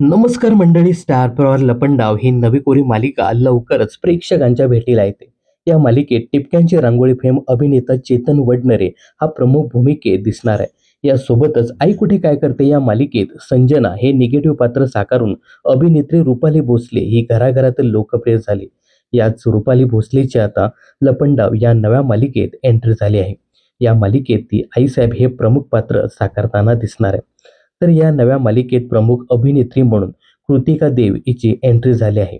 नमस्कार मंडळी स्टार प्रवार लपंडाव ही नवी कोरी मालिका लवकरच प्रेक्षकांच्या भेटीला येते. या मालिकेत टिपक्यांची रांगोळी फेम अभिनेता चेतन वडनरे हा प्रमुख भूमिकेत दिसणार आहे. यासोबतच आई कुठे काय करते या मालिकेत संजना हे निगेटिव्ह पात्र साकारून अभिनेत्री रुपाली भोसले ही घराघरातील लोकप्रिय झाली. याच रुपाली भोसलेची आता लपंडाव या नव्या मालिकेत एंट्री झाली आहे. या मालिकेत ती आईसाहेब हे प्रमुख पात्र साकारताना दिसणार आहे. तर या नव्या मालिकेत प्रमुख अभिनेत्री म्हणून कृतिका देव हिची एंट्री झाली आहे.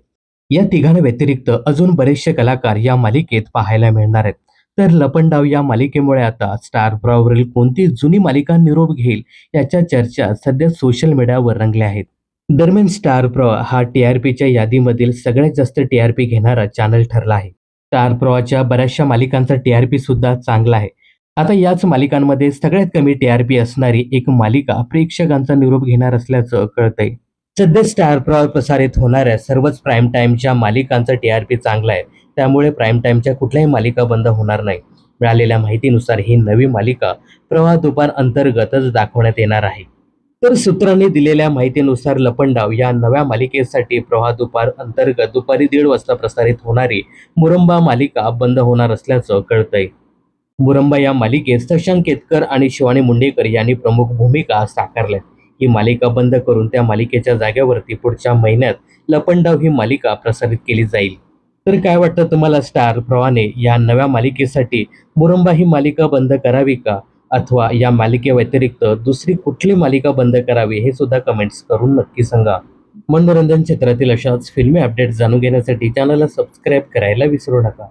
या तिघांव्यतिरिक्त व्यतिरिक्त अजून बरेचसे कलाकार या मालिकेत पाहायला मिळणार आहेत. तर लपंडाव या मालिकेमुळे आता स्टार प्रवाहवरील कोणती जुनी मालिका निरोप घेईल याच्या चर्चा सध्या सोशल मीडियावर रंगल्या आहेत. दरम्यान स्टार प्रॉ हा टीआरपीच्या यादीमधील सगळ्यात जास्त टीआरपी घेणारा चॅनल ठरला आहे. स्टार प्रॉच्या बऱ्याचशा मालिकांचा टीआरपी सुद्धा चांगला आहे. आता याच मालिकांमध्ये सगळ्यात कमी टीआरपी असणारी एक मालिका प्रेक्षकांचा निरोप घेणार असल्याचं कळतंय. सध्या स्टार प्रवाह प्रसारित होणाऱ्या सर्वच प्राईम टाईमच्या मालिकांचा टीआरपी चांगला आहे. त्यामुळे प्राईम टाईमच्या कुठल्याही मालिका बंद होणार नाही. मिळालेल्या माहितीनुसार ही नवी मालिका प्रवाह दुपार अंतर्गतच दाखवण्यात येणार आहे. तर सूत्रांनी दिलेल्या माहितीनुसार लपंडाव या नव्या मालिकेसाठी प्रवाह दुपार अंतर्गत दुपारी दीड वाजता प्रसारित होणारी मुरंबा मालिका बंद होणार असल्याचं कळतंय. मुरंबा या मालिकेत शशांक केतकर आणि शिवानी मुंडेकर यांनी प्रमुख भूमिका साकारल्या ही मालिका बंद करून त्या मालिकेच्या जागेवरती पुढच्या महिन्यात लपंडाव ही मालिका प्रसारित केली जाईल. तर काय वाटतं तुम्हाला स्टार प्रवाने या नव्या मालिकेसाठी मुरंबा ही मालिका बंद करावी का? अथवा या मालिकेव्यतिरिक्त दुसरी कुठली मालिका बंद करावी हे सुद्धा कमेंट्स करून नक्की सांगा. मनोरंजन क्षेत्रातील अशाच फिल्मी अपडेट जाणून घेण्यासाठी चॅनलला सबस्क्राईब करायला विसरू नका.